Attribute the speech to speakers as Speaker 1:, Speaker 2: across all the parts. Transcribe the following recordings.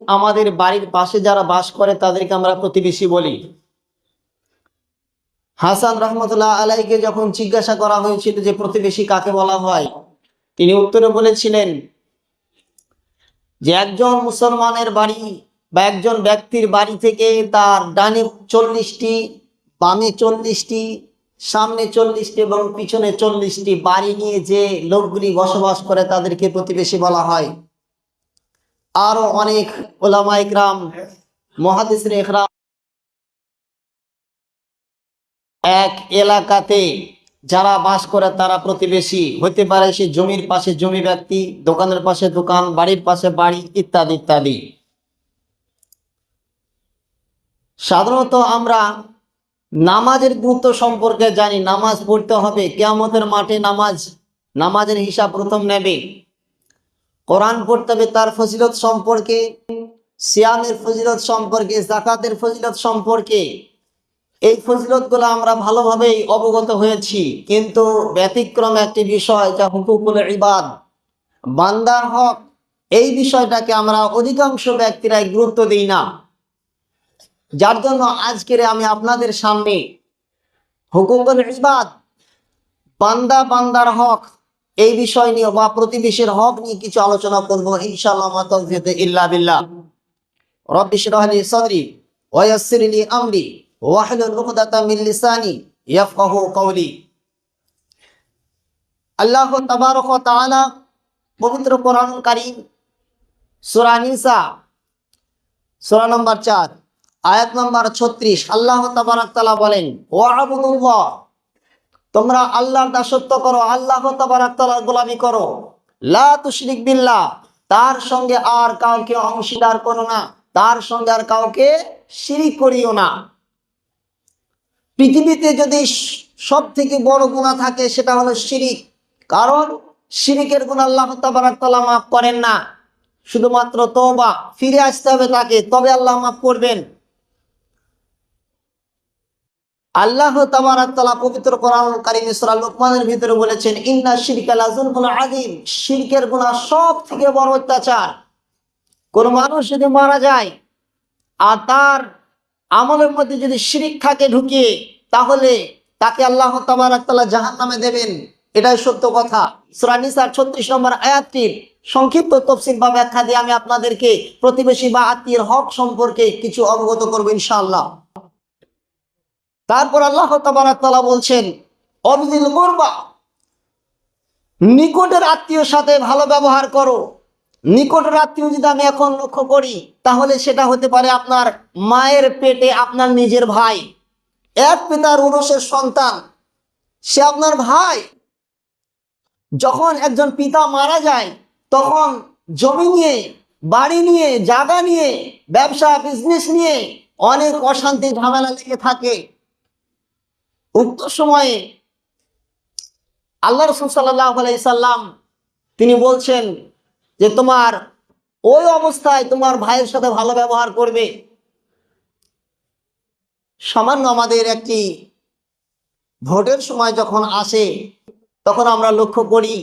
Speaker 1: আমাদের বাড়ির পাশে যারা বাস করে, তাদেরকে আমরা প্রতিবেশী বলি। হাসান রহমতুল্লাহ আলাইকে যখন জিজ্ঞাসা করা হয়েছিল যে প্রতিবেশী কাকে বলা হয়, তিনি উত্তরে বলেছিলেন যে একজন মুসলমানের বাড়ি বা একজন ব্যক্তির বাড়ি থেকে তার ডানে চল্লিশটি, বামে চল্লিশটি, সামনে চল্লিশটি এবং পিছনে চল্লিশটি বাড়ি নিয়ে যে লোকগুলি বসবাস করে, তাদেরকে প্রতিবেশী বলা হয়। আরও অনেক ওলামা ইকরাম, মহাদিসের ইকরাম। এক এলাকাতে যারা বাস করে তারা প্রতিবেশী হতে পারে সে জমির পাশে জমি ব্যক্তি, দোকানের পাশে দোকান, বাড়ির পাশে বাড়ি, ইত্যাদি ইত্যাদি। সাধারণত আমরা নামাজের গুরুত্ব সম্পর্কে জানি, নামাজ পড়তে হবে, কেয়ামতের মাঠে নামাজ, নামাজের হিসাব প্রথম নেবে। কোরআন পড়তে হবে, তার ফজিলত সম্পর্কে, সিয়ামের ফজিলত সম্পর্কে জাকাতের ফজিলত সম্পর্কে। এই ফজিলতগুলো আমরা ভালোভাবেই অবগত হয়েছি, কিন্তু ব্যতিক্রম একটি বিষয় যা হুকুকুল ইবাদ, বান্দার হক। এই বিষয়টাকে আমরা অধিকাংশ ব্যক্তিরাই গুরুত্ব দিই না। যার জন্য আজকের আমি আপনাদের সামনে হুকুকুল ইবাদ, বান্দা বান্দার হক এই বিষয় নিয়ে বা প্রতিবেশীর হক নিয়ে কিছু আলোচনা করব, ইনশাআল্লাহ ওয়া আল্লাহ তাবারক ওয়া পবিত্র কোরআনুল কারীম সূরা নম্বর 4 আয়াত নম্বর 36 আল্লাহ তাবারক বলেন ওয়া'বুদুল্লাহ তোমরা আল্লাহর দাসত্ব করো, আল্লাহ গোলামি করো। লা তুশরিক বিল্লাহ, তার সঙ্গে আর কাউকে অংশীদার করো না, তার সঙ্গে আর কাউকে শিরিক করিও না। পৃথিবীতে যদি সব থেকে বড় গুণা থাকে, সেটা হলো শিরিক। কারণ শিরিকের গুণ আল্লাহ তাবারক মাফ করেন না। শুধুমাত্র তওবা, ফিরে আসতে হবে তাকে, তবে আল্লাহ মাফ করবেন। আল্লাহ তাআলা পবিত্র কোরআন কারীম লুকমানের ভিতরে বলেছেন, ইন্না শিরকা লাযুলমুন আযীম। শিরকের গুনাহ সব থেকে বড় অত্যাচার। কোন মানুষ যদি মারা যায় আর তার আমলের মধ্যে যদি শিরিক থাকে ঢুকিয়ে তাহলে তাকে আল্লাহ তাবারাক তাআলা জাহান্নামে দেবেন। এটাই সত্য কথা। সূরা নিসার 36 নম্বর আয়াতটির সংক্ষিপ্ত তফসিল বা ব্যাখ্যা দিয়ে আমি আপনাদেরকে প্রতিবেশী বা আত্মীয়ের হক সম্পর্কে কিছু অবগত করব ইনশাআল্লাহ। তারপর আল্লাহ তালা বলছেন অবিদিল করবা নিকটের আত্মীয়র সাথে ভালো ব্যবহার করো। নিকটের আত্মীয় যদি আমি এখন লক্ষ্য করি, তাহলে সেটা হতে পারে আপনার মায়ের পেটে আপনার নিজের ভাই। এক পিতার উরসের সন্তান, সে আপনার ভাই। যখন একজন পিতা মারা যায়, তখন জমি নিয়ে, বাড়ি নিয়ে, জায়গা নিয়ে, ব্যবসা বিজনেস নিয়ে অনেক অশান্তি ঝামেলা লেগে থাকে। উক্ত সময়ে আল্লাহ রসুল সাল্লাহ সাল্লাম তিনি বলছেন যে তোমার ওই অবস্থায় তোমার ভাইয়ের সাথে ভালো ব্যবহার করবে। সামান্য আমাদের একটি ভোটের সময় যখন আসে, তখন আমরা লক্ষ্য করি,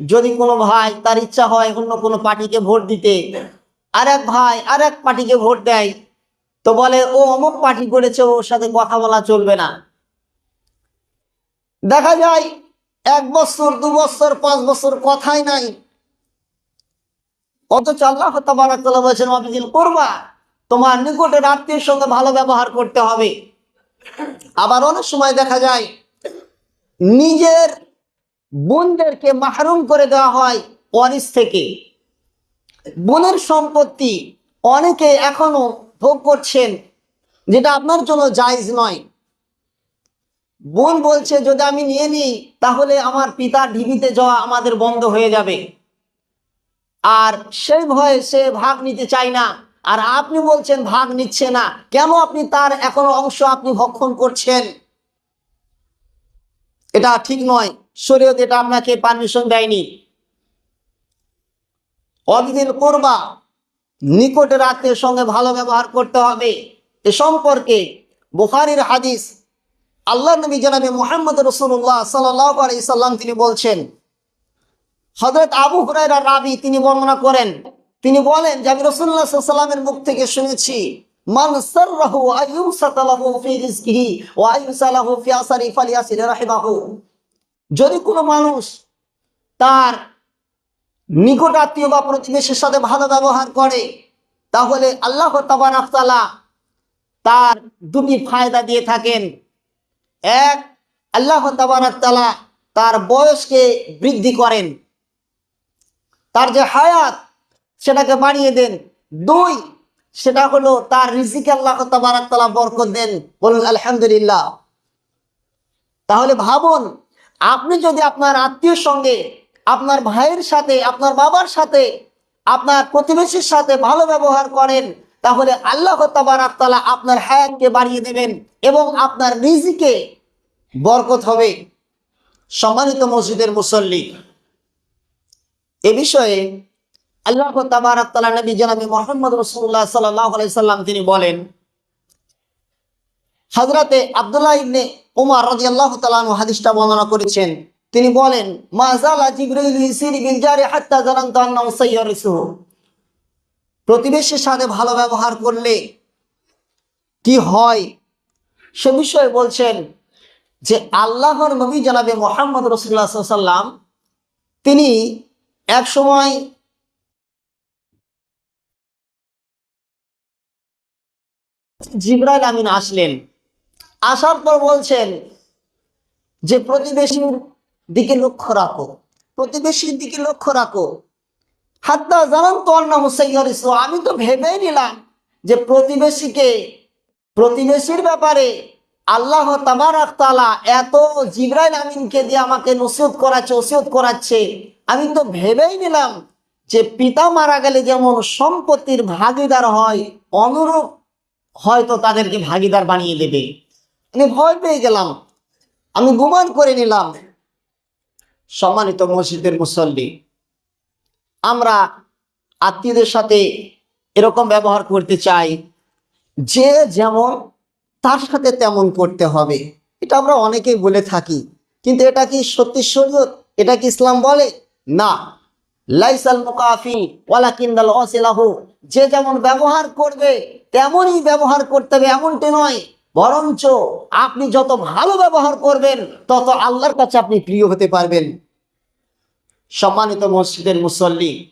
Speaker 1: যদি কোনো ভাই তার ইচ্ছা হয় অন্য কোনো পার্টিকে ভোট দিতে আর এক ভাই আর এক পার্টিকে ভোট দেয়, তো বলে, ও অমুক পার্টি করেছে, ওর সাথে কথা বলা চলবে না। দেখা যায় এক বছর, দু বছর, পাঁচ বছর কথাই নাই। অথচ আল্লাহ তাবারাকাল্লাহ বলছেন অবিদিল করবা তোমার নিকটের আত্মীয়ের সঙ্গে ভালো ব্যবহার করতে হবে। আবার অনেক সময় দেখা যায়, নিজের বোনদেরকে মাহরুম করে দেওয়া হয় ওয়ারিস থেকে। বোনের সম্পত্তি অনেকে এখনও ভোগ করছেন, যেটা আপনার জন্য জায়জ নয়। বোন বলছে, যদি আমি নিয়ে নিই, তাহলে আমার পিতার ঢিবিতে যাওয়া আমাদের বন্ধ হয়ে যাবে। আর সেই ভয়ে সে ভাগ নিতে চায় না। আর আপনি বলছেন, ভাগ নিচ্ছে না। কেন আপনি তার এখনও অংশ আপনি ভক্ষণ করছেন? এটা ঠিক নয়। শরীয়ত এটা আপনাকে পারমিশন দেয়নি। অবিদিন করবা নিকটের আত্মীয়ের সঙ্গে ভালো ব্যবহার করতে হবে। এ সম্পর্কে বুখারির হাদিস আল্লাহ নবী জানাবি মোহাম্মদ রসুল্লাহ সাল্লাহ সাল্লাম তিনি বলছেন হজরত আবু হুরাইরা রাবি তিনি বর্ণনা করেন, তিনি বলেন যে আমি রসুল্লাহ মুখ থেকে শুনেছি, মান সাররাহু আইয়ুমসাতা লাহু ফি রিজকিহি ওয়া আইয়ুসালাহু ফি আসারি যদি কোনো মানুষ তার নিকট আত্মীয় বা প্রতিবেশীর সাথে ভালো ব্যবহার করে, তাহলে আল্লাহ তাবারাক তাআলা তার দুটি ফায়দা দিয়ে থাকেন। এক, আল্লাহ তাআলা তার বয়সকে বৃদ্ধি করেন। তার যে হায়াত, সেটাকে বাড়িয়ে দেন। দুই, সেটা হলো তার রিজিকে আল্লাহ তাআলা বরকত দেন। বলুন, আলহামদুলিল্লাহ। তাহলে ভাবুন, আপনি যদি আপনার আত্মীয়র সঙ্গে, আপনার ভাইয়ের সাথে, আপনার বাবার সাথে, আপনার প্রতিবেশীর সাথে ভালো ব্যবহার করেন তাহলে আল্লাহ তাআলা আপনার হায়াতকে বাড়িয়ে দেবেন এবং আপনার রিজিকে বরকত হবে। সম্মানিত মসজিদের মুসল্লি, এ বিষয়ে আল্লাহ তাবারাক তাআলা নবী জনাবি মোহাম্মদ সাল্লাল্লাহু সাল্লাম তিনি বলেন, হযরতে আব্দুল্লাহ ইবনে উমর রাদিয়াল্লাহু তাআলা আনহু হাদিসটা বর্ণনা করেছেন। তিনি বলেন, মা জালা জিবরাইল ইসিরি বিল জারি হাত্তা আন্নাহু সাইয়ারিসুহু। প্রতিবেশীর সাথে ভালো ব্যবহার করলে কি হয়? সে বিষয়ে বলছেন যে আল্লাহর নবী জানাবে মোহাম্মদ রসুল্লাহ সাল্লাম তিনি এক সময় জিব্রাইল আমিন আসলেন। আসার পর বলছেন যে প্রতিবেশীর দিকে লক্ষ্য রাখো, প্রতিবেশীর দিকে লক্ষ্য রাখো। হাত্তা জানান তো অন্য হুসাইয়ারিস আমি তো ভেবেই নিলাম যে প্রতিবেশীকে, প্রতিবেশীর ব্যাপারে আল্লাহ তাবারাক তাআলা এত জিব্রাইল আমিনকে দিয়ে আমাকে নসিহত করাচ্ছে ওসিয়ত করাচ্ছে। আমি তো ভেবেই নিলাম যে পিতা মারা গেলে যেমন সম্পত্তির ভাগিদার হয়, অনুরূপ হয়তো তাদেরকে ভাগিদার বানিয়ে দেবে। আমি ভয় পেয়ে গেলাম। আমি গুমান করে নিলাম। সম্মানিত মসজিদের মুসল্লি আমরা আত্মীয়দের সাথে এরকম ব্যবহার করতে চাই, যে যেমন তার সাথে তেমন করতে হবে। এটা আমরা অনেকেই বলে থাকি, কিন্তু এটা কি সত্যি শরীয়ত এটা কি ইসলাম বলে? না। লাইসাল মুকাফি ওয়ালা কিন্দাল অসিলাহু যে যেমন ব্যবহার করবে, তেমনই ব্যবহার করতে হবে, এমনটি নয়। বরঞ্চ আপনি যত ভালো ব্যবহার করবেন, তত আল্লাহর কাছে আপনি প্রিয় হতে পারবেন। সম্মানিত মসজিদের মুসল্লি।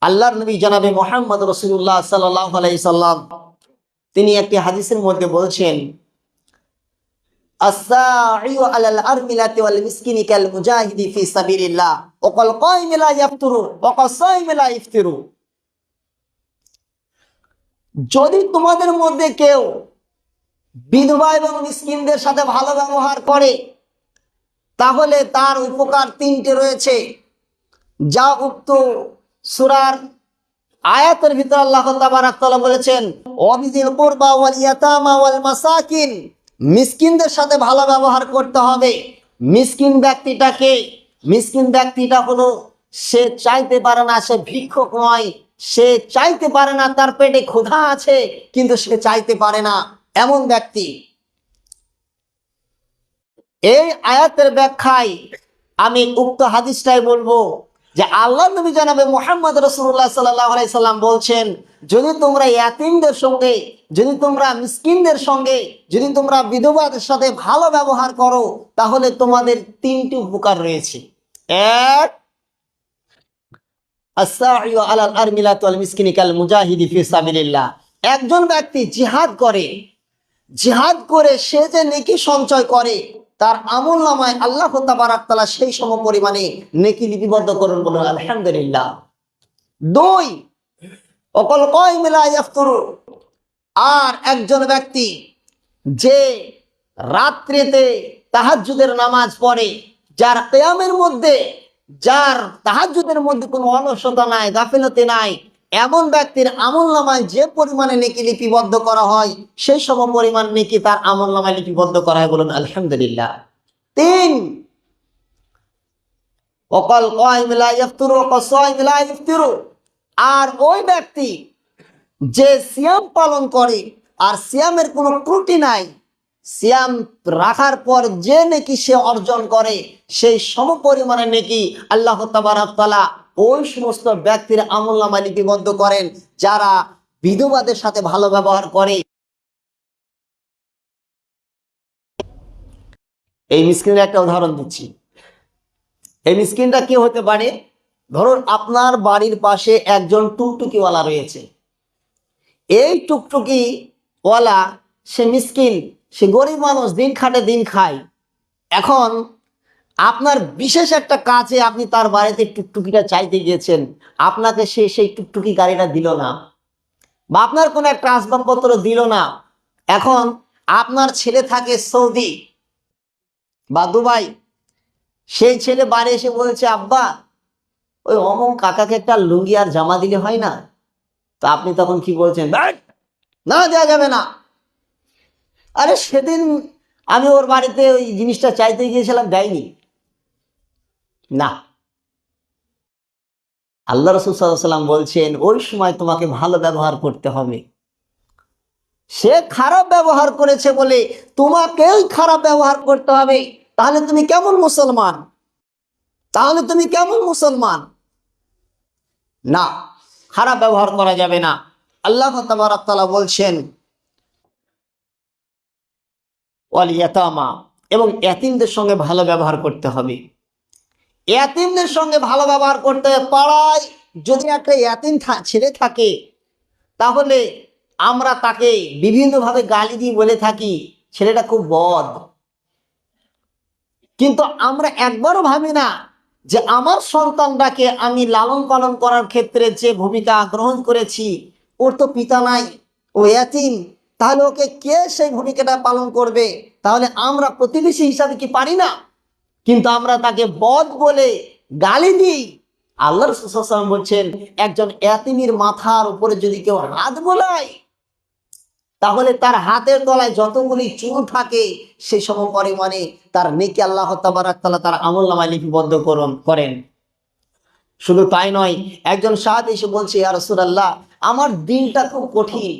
Speaker 1: আল্লাহর নবী জানাবে মোহাম্মদ রসুল্লাহ সাল্লাহ আলাইসাল্লাম তিনি একটি হাদিসের মধ্যে বলছেন যদি তোমাদের মধ্যে কেউ বিধবা এবং মিসকিনদের সাথে ভালো ব্যবহার করে তাহলে তার উপকার তিনটে রয়েছে। যা উক্ত সুরার আয়াতের ভিতর আল্লাহ বলেছেন মাসাকিন। মিসকিনদের সাথে ভালো ব্যবহার করতে হবে। মিসকিন ব্যক্তিটাকে, মিসকিন ব্যক্তিটা হলো, সে চাইতে পারে না সে ভিক্ষক নয়, সে চাইতে পারে না তার পেটে ক্ষুধা আছে, কিন্তু সে চাইতে পারে না। এমন ব্যক্তি এই আয়াতের ব্যাখ্যায় আমি উক্ত হাদিসটাই বলব যে আল্লাহ নবী জানাবে মোহাম্মদ রসুল্লাহ সাল্লাহ সাল্লাম বলছেন, যদি তোমরা ইয়াতিমদের সঙ্গে, যদি তোমরা মিসকিনদের সঙ্গে, যদি তোমরা বিধবাদের সাথে ভালো ব্যবহার করো, তাহলে তোমাদের তিনটি উপকার রয়েছে। এক একজন ব্যক্তি জিহাদ করে জিহাদ করে সে যে নেকি সঞ্চয় করে তার আমল নামায় আল্লাহ তাআলা সেই সম পরিমাণে নেকি লিপিবদ্ধ করুন বলুন আলহামদুলিল্লাহ। দুই, অকল কয় মিলা ইয়াফতুরু, আর একজন ব্যক্তি যে রাত্রিতে তাহাজ্জুদের নামাজ পড়ে, যার কেয়ামের মধ্যে, যার তাহাজ্জুদের মধ্যে কোনো অলসতা নাই, গাফিলতি নাই এমন ব্যক্তির আমল নামায় যে পরিমাণে নেকি লিপিবদ্ধ করা হয় সেই সম পরিমাণ নেকি তার আমল নামায় লিপিবদ্ধ করা হয় বলুন, আলহামদুলিল্লাহ। তিন, অকল কয় মিলা ইফতুরু অকল সয় ইফতুরু আর ওই ব্যক্তি যে সিয়াম পালন করে, আর সিয়ামের কোনো ত্রুটি নাই, সিয়াম রাখার পর যে নেকি সে অর্জন করে, সেই সম পরিমাণে নেকি আল্লাহ তাবারাক তাআলা ওই সমস্ত ব্যক্তির আমল নামা লিপিবদ্ধ করেন যারা বিধবাদের সাথে ভালো ব্যবহার করে। এই মিসকিনের একটা উদাহরণ দিচ্ছি। এই মিসকিনটা কি হতে পারে? ধরুন আপনার বাড়ির পাশে একজন টুকটুকিওয়ালা রয়েছে। এই টুকটুকি ওয়ালা সে মিসকিন, সে গরিব মানুষ, দিন খাটে দিন খায়। এখন আপনার বিশেষ একটা কাজে আপনি তার বাড়িতে টুকটুকিটা চাইতে গিয়েছেন আপনাকে সে সেই টুকটুকি গাড়িটা দিল না বা আপনার কোনো একটা আসবাবপত্র দিল না। এখন আপনার ছেলে থাকে সৌদি বা দুবাই সেই ছেলে বাড়ি এসে বলছে আব্বা ওই অমক কাকাকে একটা লুঙ্গি আর জামা দিলে হয় না? তো আপনি তখন কি বলছেন "ব্যাট, না দেওয়া যাবে না। আরে সেদিন আমি ওর বাড়িতে ওই জিনিসটা চাইতে গিয়েছিলাম দেয়নি। না। আল্লাহ রসুল সাল্লাম বলছেন, ওই সময় তোমাকে ভালো ব্যবহার করতে হবে। সে খারাপ ব্যবহার করেছে বলে তোমাকেই খারাপ ব্যবহার করতে হবে। তাহলে তুমি কেমন মুসলমান? তাহলে তুমি কেমন মুসলমান? না, খারাপ ব্যবহার করা যাবে না। আল্লাহ তালা বলছেন এবং এতিমদের সঙ্গে ভালো ব্যবহার করতে হবে। এতিমদের সঙ্গে ভালো ব্যবহার করতে হবে। পাড়ায় যদি একটা এতিম ছেলে থাকে, তাহলে আমরা তাকে বিভিন্নভাবে গালি দিয়ে বলে থাকি, ছেলেটা খুব বদ কিন্তু আমরা একবারও ভাবি না যে আমার সন্তানটাকে আমি লালন পালন করার ক্ষেত্রে যে ভূমিকা গ্রহণ করেছি, ওর তো পিতা নাই, ও এতিম, তাহলে ওকে কে সেই ভূমিকাটা পালন করবে তাহলে আমরা প্রতিবেশী হিসাবে কি পারি না কিন্তু আমরা তাকে বদ বলে গালি দিই। আল্লাহ রসুলাম বলছেন, একজন এতিমির মাথার উপরে যদি কেউ হাত বোলায়, তাহলে তার হাতের তলায় যতগুলি চুল থাকে, সে সম পরিমাণে তার নেকি আল্লাহ তাবারাকাল্লাহ তার আমল নামায় লিপিবদ্ধ করুন, করেন। শুধু তাই নয়, একজন সাহাদ এসে বলছে, ইয়া রাসূলুল্লাহ, আমার দিনটা খুব কঠিন,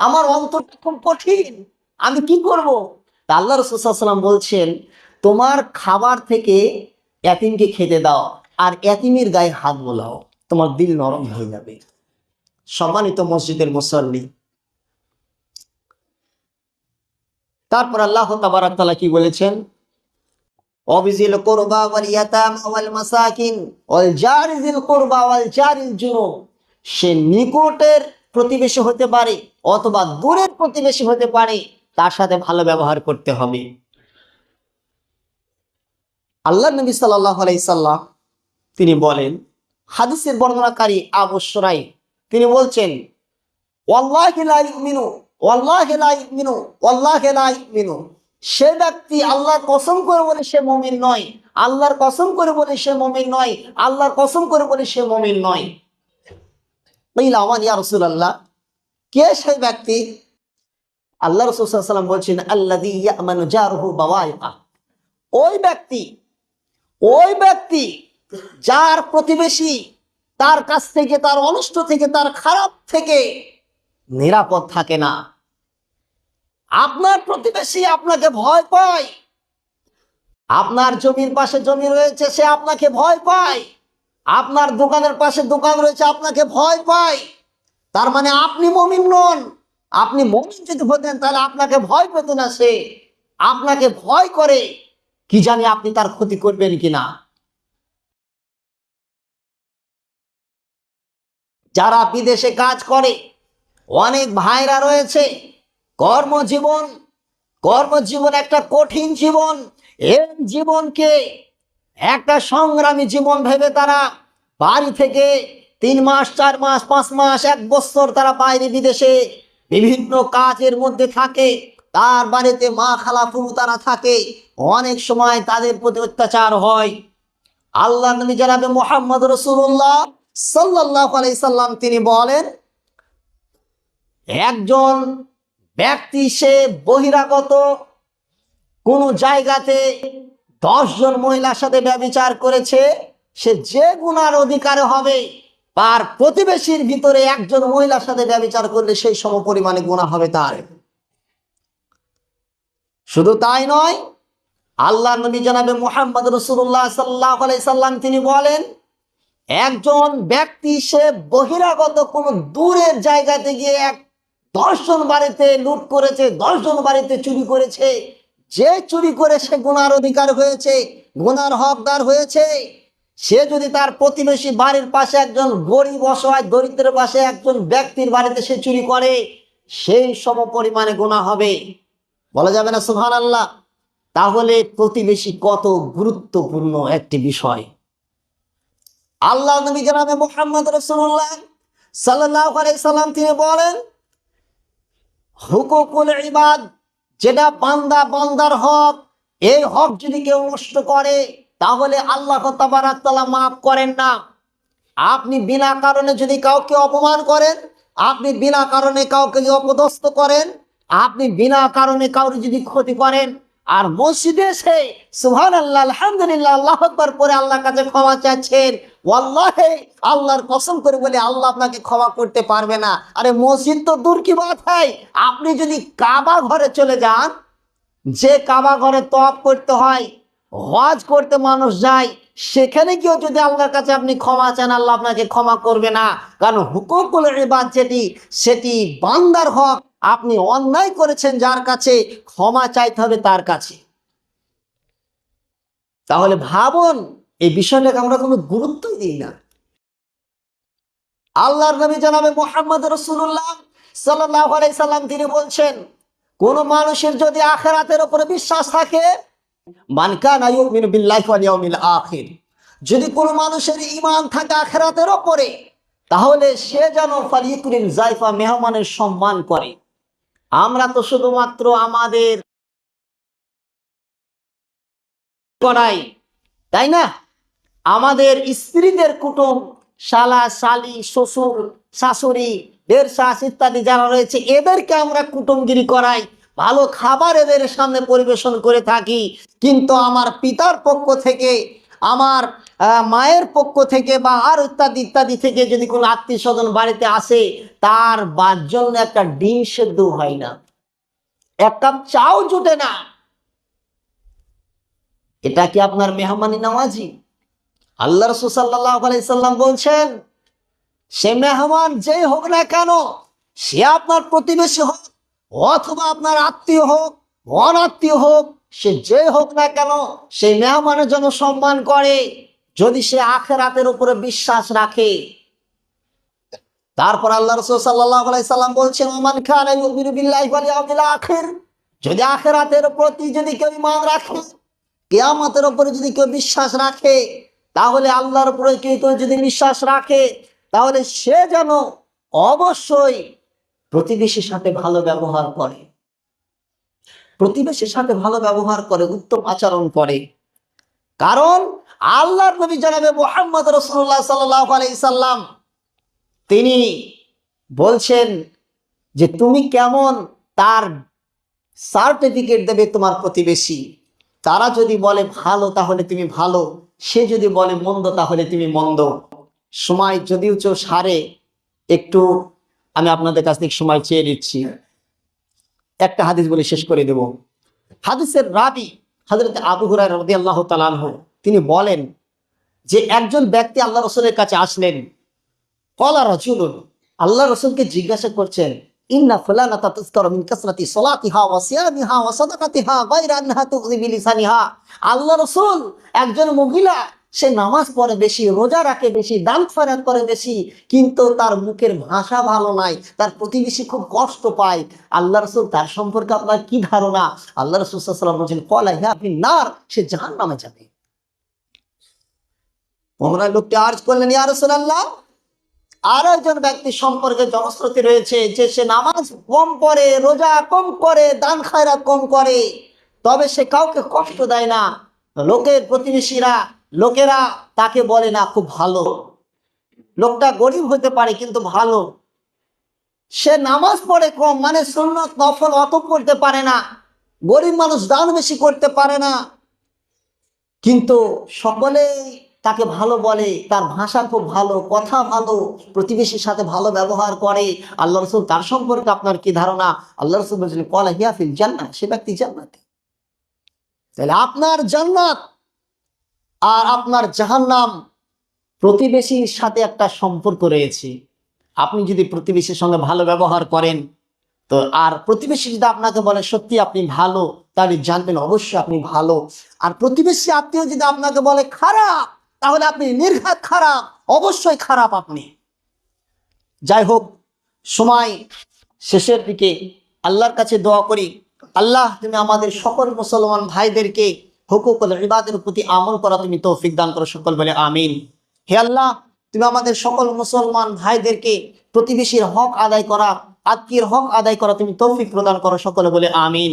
Speaker 1: আমার অন্তরটা খুব কঠিন, আমি কি করব? তা আল্লাহ রসুলাম বলছেন তোমার খাবার থেকে এতিমকে খেতে দাও, আর এতিমের গায়ে হাত বোলাও। তোমার দিল নরম হয়ে যাবে। সম্মানিত মসজিদের মুসল্লি, তারপর আল্লাহ তাবারাকাল্লাহ কি বলেছেন? অবিজিল কোরবা ওয়াল ইয়াতাম ওয়াল মাসাকিন ওয়াল জারিজিল কোরবা ওয়াল জারিল জুনুব। সে নিকটের প্রতিবেশী হতে পারে অথবা দূরের প্রতিবেশী হতে পারে, তার সাথে ভালো ব্যবহার করতে হবে। আল্লাহ নবী সাল্লাহ তিনি বলেন, হাদিসের বর্ণনাকারী আবু সুরাই তিনি বলছেন সে ব্যক্তি আল্লাহর কসম করে বলে সে মমিন নয়, আল্লাহর কসম করে বলে সে মমিন নয়, আল্লাহর কসম করে বলে সে মমিন নয়। আমার ইয়া রাসূলুল্লাহ, কে সেই ব্যক্তি? আল্লাহ রাসূল ওয়াসাল্লাম বলছেন জারহু ওই ব্যক্তি ওই ব্যক্তি যার প্রতিবেশী, তার কাছ থেকে, তার অনিষ্ট থেকে, তার খারাপ থেকে নিরাপদ থাকে না। আপনার প্রতিবেশী আপনাকে ভয় পায়। আপনার জমির পাশে জমি রয়েছে, সে আপনাকে ভয় পায়। আপনার দোকানের পাশে দোকান রয়েছে, আপনাকে ভয় পায়। তার মানে আপনি মমিন নন। আপনি মমিন যদি হতেন, তাহলে আপনাকে ভয় পেত না সে। আপনাকে ভয় করে। কি জানি আপনি তার ক্ষতি করবেন কিনা। যারা বিদেশে কাজ করে, অনেক ভাইরা রয়েছে, কর্মজীবন কর্মজীবন একটা কঠিন জীবন এই জীবনকে একটা সংগ্রামী জীবন ভেবে তারা বাড়ি থেকে তিন মাস, চার মাস, পাঁচ মাস, এক বছর তারা বাইরে বিদেশে বিভিন্ন কাজের মধ্যে থাকে। তার বাড়িতে মা খালাফু তারা থাকে, অনেক সময় তাদের প্রতি অত্যাচার হয়। আল্লাহ নবী জানাবে মোহাম্মদ রসুল্লাহ সাল্লাহ আলাইসাল্লাম তিনি বলেন, একজন ব্যক্তি সে বহিরাগত, কোন জায়গাতে দশজন মহিলার সাথে ব্যবচার করেছে, সে যে গুণার অধিকারে হবে, তার প্রতিবেশীর ভিতরে একজন মহিলার সাথে ব্যবচার করলে সেই সম পরিমাণে গুণা হবে তার। শুধু তাই নয় আল্লাহ নবী জানাবে মোহাম্মদ রসুল্লাহ সাল্লাহ সাল্লাম তিনি বলেন, একজন ব্যক্তি সে বহিরাগত কোনো দূরের জায়গাতে গিয়ে এক দর্শন বাড়িতে লুট করেছে দর্শন বাড়িতে চুরি করেছে, যে চুরি করে সে গুনার অধিকার হয়েছে, গুনার হকদার হয়েছে, সে যদি তার প্রতিবেশী বাড়ির পাশে একজন গরিব, অসহায়, দরিদ্রের পাশে একজন ব্যক্তির বাড়িতে সে চুরি করে, সেই সম পরিমাণে গুণা হবে। বলা যাবে না সুহান আল্লাহ তাহলে প্রতিবেশী কত গুরুত্বপূর্ণ একটি বিষয়। আল্লাহ নবী জানাবে মোহাম্মদ রসুল্লাহ সাল্লাহ সাল্লাম তিনি বলেন, হুকুকুল ইবাদ, যেটা বান্দা বান্দার হক, এই হক যদি কেউ নষ্ট করে, তাহলে আল্লাহ তাবারাকাল্লাহ মাফ করেন না। আপনি বিনা কারণে যদি কাউকে অপমান করেন, আপনি বিনা কারণে কাউকে অপদস্থ করেন আপনি বিনা কারণে কাউকে যদি ক্ষতি করেন, আর মসজিদে এসে সুহান আল্লাহ আলহামদুলিল্লাহ, আল্লাহ আকবর পরে আল্লাহর কাছে ক্ষমা চাচ্ছেন, ওয়াল্লাহে, আল্লাহর কসম করে বলে, আল্লাহ আপনাকে ক্ষমা করতে পারবে না। আরে মসজিদ তো দূর কি হয়? আপনি যদি কাবা ঘরে চলে যান, যে কাবা ঘরে তপ করতে হয় হজ করতে মানুষ যায়, সেখানে গিয়েও যদি আল্লাহর কাছে আপনি ক্ষমা চান, আল্লাহ আপনাকে ক্ষমা করবে না। কারণ হুকুকুল ইবাদ যেটি, সেটি বান্দার হক। আপনি অন্যায় করেছেন যার কাছে ক্ষমা চাইতে হবে তার কাছে। তাহলে ভাবুন, এই বিষয়টাকে আমরা কোনো গুরুত্বই দিই না। আল্লাহর নবী জানাবে মোহাম্মদ রসুল্লাহ সাল্লাহ সাল্লাম তিনি বলছেন, কোন মানুষের যদি আখেরাতের উপরে বিশ্বাস থাকে মানকানা আখির। যদি কোনো মানুষের ইমান থাকে আখেরাতের ওপরে তাহলে সে যেন ফালিকুলিন জাইফা মেহমানের সম্মান করে। আমরা তো শুধুমাত্র আমাদের করাই, তাই না? আমাদের স্ত্রীদের কুটুম, শালা, শালি, শ্বশুর, শাশুড়ি দের শাস ইত্যাদি যারা রয়েছে, এদেরকে আমরা কুটুমগিরি করাই, ভালো খাবার এদের সামনে পরিবেশন করে থাকি। কিন্তু আমার পিতার পক্ষ থেকে আমার মায়ের পক্ষ থেকে বা আর ইত্যাদি ইত্যাদি থেকে যদি কোনো আত্মীয় স্বজন বাড়িতে আসে, তার বার জন্য একটা ডিম সেদ্ধ হয় না। এক কাপ চাও জুটে না। এটা কি আপনার মেহমানি নামাজি? আল্লাহ রসুল সাল্লাহ আলাইসাল্লাম বলছেন, সে মেহমান যেই হোক না কেন, সে আপনার প্রতিবেশী হোক, অথবা আপনার আত্মীয় হোক, অনাত্মীয় হোক সে যে হোক না কেন, সেই মেহমানের জন্য সম্মান করে, যদি সে আখেরাতের উপরে বিশ্বাস রাখে। তারপর আল্লাহ রসুল সাল্লাম বলছেন, ওমান খান আখের? যদি আখেরাতের প্রতি যদি কেউ ইমান রাখে, কেয়ামতের উপরে যদি কেউ বিশ্বাস রাখে, তাহলে আল্লাহর উপরে কেউ কেউ যদি বিশ্বাস রাখে, তাহলে সে যেন অবশ্যই প্রতিবেশীর সাথে ভালো ব্যবহার করে। প্রতিবেশীর সাথে ভালো ব্যবহার করে, উত্তম আচরণ করে। কারণ আল্লাহর নবী জানাবে মোহাম্মদ রসুল্লাহ সাল্লাহ আলাইসাল্লাম তিনি বলছেন যে তুমি কেমন? তার সার্টিফিকেট দেবে তোমার প্রতিবেশী। তারা যদি বলে ভালো, তাহলে তুমি ভালো। সে যদি বলে মন্দ, তাহলে তুমি মন্দ। সময় যদিও চো সারে, একটু আমি আপনাদের কাছ থেকে সময় চেয়ে নিচ্ছি। একটা হাদিস বলে শেষ করে দেব। হাদিসের রাবি হাজরত আবু হুরায় রদি আল্লাহ তালানহ তিনি বলেন যে একজন ব্যক্তি আল্লাহ রসুলের কাছে আসলেন, কলা রসুলুন আল্লাহ রসুলকে জিজ্ঞাসা করছেন, ইন্না ফুলানা তাতুজকারু মিন কাসরাতি সালাতিহা ওয়া সিয়ামিহা ওয়া সাদাকাতিহা গায়রা আন্নাহা তুযি বিলিসানিহা আল্লাহ রসুল একজন মহিলা সে নামাজ পড়ে বেশি, রোজা রাখে বেশি, দান খয়রাত করে বেশি, কিন্তু তার মুখের ভাষা ভালো নাই, তার প্রতিবেশী খুব কষ্ট পায়। আল্লাহ রসুল তার সম্পর্কে আপনার কি ধারণা? আল্লাহ রসুল সাল্লাম বলছেন, কলা হে আপনি নার সে জাহান নামে যাবে। ওমরা লোকটি আর্জ করলেন, ইয়া রাসূলুল্লাহ আর একজন ব্যক্তি সম্পর্কে জনশ্রুতি রয়েছে যে সে নামাজ কম পড়ে, রোজা কম করে দান খায়রাত কম করে, তবে সে কাউকে কষ্ট দেয় না। লোকের প্রতিবেশীরা লোকেরা তাকে বলে, না, খুব ভালো। লোকটা গরিব হতে পারে, কিন্তু ভালো। সে নামাজ পড়ে কম মানে সুন্নত নফল অত পড়তে পারে না। গরিব মানুষ দান বেশি করতে পারে না। কিন্তু সকলেই তাকে ভালো বলে, তার ভাষা খুব ভালো, কথা ভালো, প্রতিবেশীর সাথে ভালো ব্যবহার করে। আল্লাহ রসুল তার সম্পর্কে আপনার কি ধারণা? আল্লাহ রসুল বলছিলেন কলা হিয়াফিল জান্নাত সে ব্যক্তি জান্নাতি। তাহলে আপনার জান্নাত আর আপনার জাহান্নাম প্রতিবেশীর সাথে একটা সম্পর্ক রয়েছে। আপনি যদি প্রতিবেশীর সঙ্গে ভালো ব্যবহার করেন, তো আর প্রতিবেশী যদি আপনাকে বলে, সত্যি আপনি ভালো, তাহলে জানবেন অবশ্যই আপনি ভালো। আর প্রতিবেশী আত্মীয় যদি আপনাকে বলে, খারাপ, তাহলে আপনি নির্ঘাত খারাপ, অবশ্যই খারাপ আপনি। যাই হোক, সময় শেষের দিকে আল্লাহর কাছে দোয়া করি। আল্লাহ তুমি আমাদের সকল মুসলমান ভাইদেরকে হুকুকুল ইবাদের প্রতি আমল করা তুমি তৌফিক দান করো, সকল বলে আমিন। হে আল্লাহ, তুমি আমাদের সকল মুসলমান ভাইদেরকে প্রতিবেশীর হক আদায় করা আত্মীয় হক আদায় করা তুমি তৌফিক প্রদান করো, সকলে বলে আমিন।